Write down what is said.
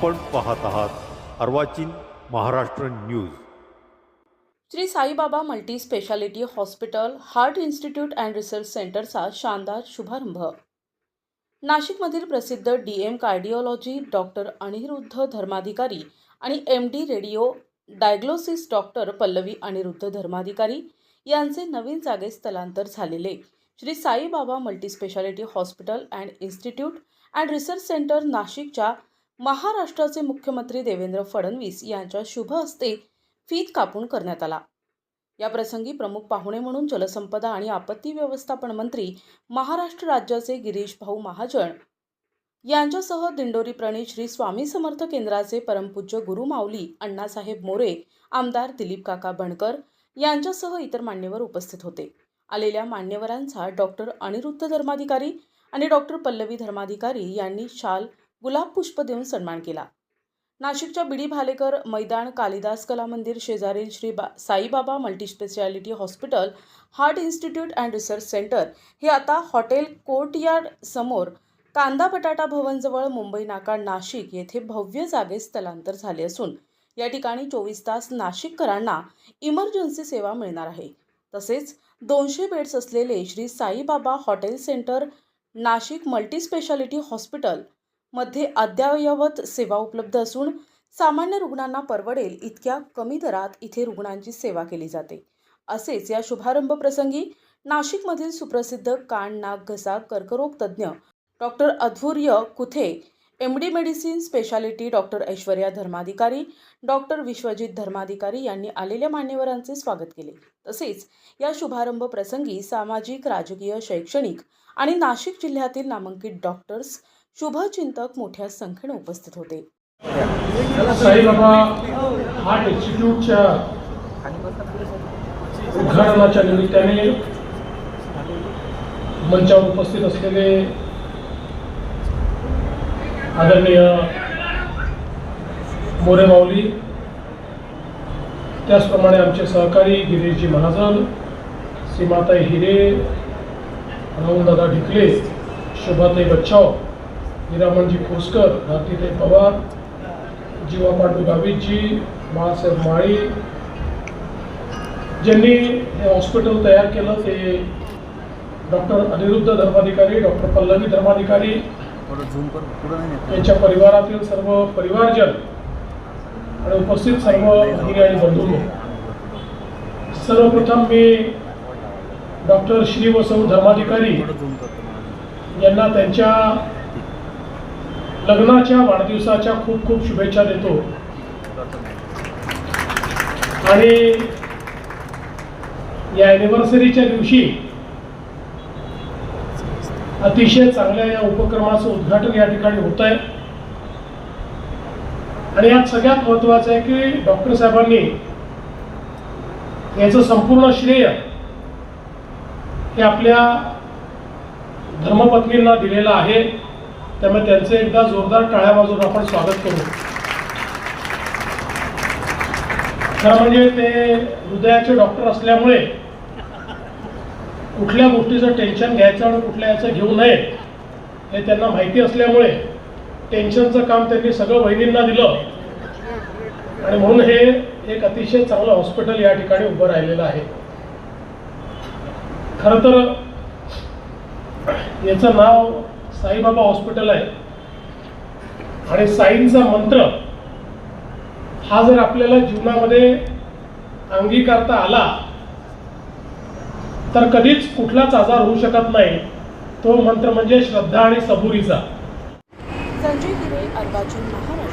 आपण पाहत आहात Arvachin Maharashtra news. Shri Saibaba multi speciality hospital heart institute and research सेंटरचा शानदार शुभारंभ. नाशिकमधील प्रसिद्ध D M cardiology doctor Aniruddha Dharmadhikari आणि M D radio diagnosis doctor Pallavi Aniruddha Dharmadhikari यांचे नवीन जागेत स्थलांतर झालेले Shri Saibaba multi speciality hospital and institute and research centre नाशिकच्या महाराष्ट्राचे मुख्यमंत्री देवेंद्र फडणवीस यांच्या शुभ हस्ते फीत कापून करण्यात आला. या प्रसंगी प्रमुख पाहुणे म्हणून जलसंपदा आणि आपत्ती व्यवस्थापन मंत्री महाराष्ट्र राज्याचे गिरीश भाऊ महाजन यांच्यासह दिंडोरी प्रणित श्री स्वामी समर्थ केंद्राचे परमपूज्य गुरु माऊली अण्णासाहेब मोरे आमदार दिलीप काका बणकर यांच्यासह इतर मान्यवर उपस्थित होते. आलेल्या मान्यवरांचा डॉक्टर अनिरुद्ध धर्माधिकारी आणि डॉक्टर पल्लवी धर्माधिकारी यांनी शाल गुलाब पुष्प देऊन सन्मान केला. नाशिकच्या बिडी भालेकर मैदान कालिदास कला मंदिर शेजारील श्री बा Saibaba multispeciality hospital heart institute and research centre हे आता हॉटेल कोर्टयार्ड समोर कांदा बटाटा भवनजवळ मुंबई नाका नाशिक येथे भव्य जागेत स्थलांतर झाले असून या ठिकाणी चोवीस तास नाशिककरांना इमर्जन्सी सेवा मिळणार आहे. तसेच दोनशे बेड्स असलेले Shri Saibaba hotel centre Nashik multispeciality hospital मध्ये अद्ययावत सेवा उपलब्ध असून सामान्य रुग्णांना परवडेल इतक्या कमी दरात इथे रुग्णांची सेवा केली जाते. असेच या शुभारंभ प्रसंगी नाशिकमधील सुप्रसिद्ध कान नाक घसा कर्करोग तज्ज्ञ doctor Adhvarya Kuthe M D medicine speciality doctor Aishwarya Dharmadhikari doctor Vishwajit Dharmadhikari यांनी आलेल्या मान्यवरांचे स्वागत केले. तसेच या शुभारंभ प्रसंगी सामाजिक राजकीय शैक्षणिक आणि नाशिक जिल्ह्यातील नामांकित डॉक्टर्स शुभचिंतक मोठ्या संख्येने उपस्थित होते. साईबाबा हार्ट इन्स्टिट्यूटच्या उद्घाटनाच्या निमित्ताने मंचावर उपस्थित असलेले आदरणीय मोरे माऊली त्याचप्रमाणे आमचे सहकारी गिरीशजी महाजन सीमाताई हिरे राहुलदादा ढिकले शोभाताई बच्चाव हिरामणजी खोसकर भारतीताई पवार जीवा पांडू गावितजी बाळासाहेब माळी ज्यांनी हे हॉस्पिटल तयार केलं ते डॉक्टर अनिरुद्ध धर्माधिकारी डॉक्टर पल्लवी धर्माधिकारी थोडं झूम कर पुढं नाही नेत यांच्या परिवारातील सर्व परिवारजन आणि उपस्थित सर्व भगिनी आणि बंधू सर्वप्रथम मी डॉक्टर श्री वसव धर्माधिकारी यांना त्यांच्या लग्नाच्या वाढदिवसाच्या खूप खूप शुभेच्छा देतो. आणि या ॲनिव्हर्सरीच्या दिवशी अतिशय चांगल्या या उपक्रमाचं उद्घाटन या ठिकाणी होत आहे आणि यात सगळ्यात महत्वाचं आहे की डॉक्टर साहेबांनी याचं संपूर्ण श्रेय हे आपल्या धर्मपत्नींना दिलेलं आहे. त्यामुळे त्यांचे एकदा जोरदार टाळ्या बाजून आपण स्वागत करू. खरं म्हणजे ते हृदयाचे डॉक्टर असल्यामुळे कुठल्या गोष्टीचं टेन्शन घ्यायचं आणि कुठल्या याचं घेऊ नये हे त्यांना माहिती असल्यामुळे टेन्शनचं काम त्यांनी सगळं वहिनींना दिलं. आणि म्हणून हे एक अतिशय चांगलं हॉस्पिटल या ठिकाणी उभं राहिलेलं आहे. खरं तर याचं नाव साईबाबा हॉस्पिटल आहे. आणि साईंचा मंत्र हा जर आपल्याला जीवनामध्ये अंगीकारता आला तर कधीच कुठलाच आजार होऊ शकत नाही. तो मंत्र म्हणजे श्रद्धा आणि सबुरीचा. संजय महाराज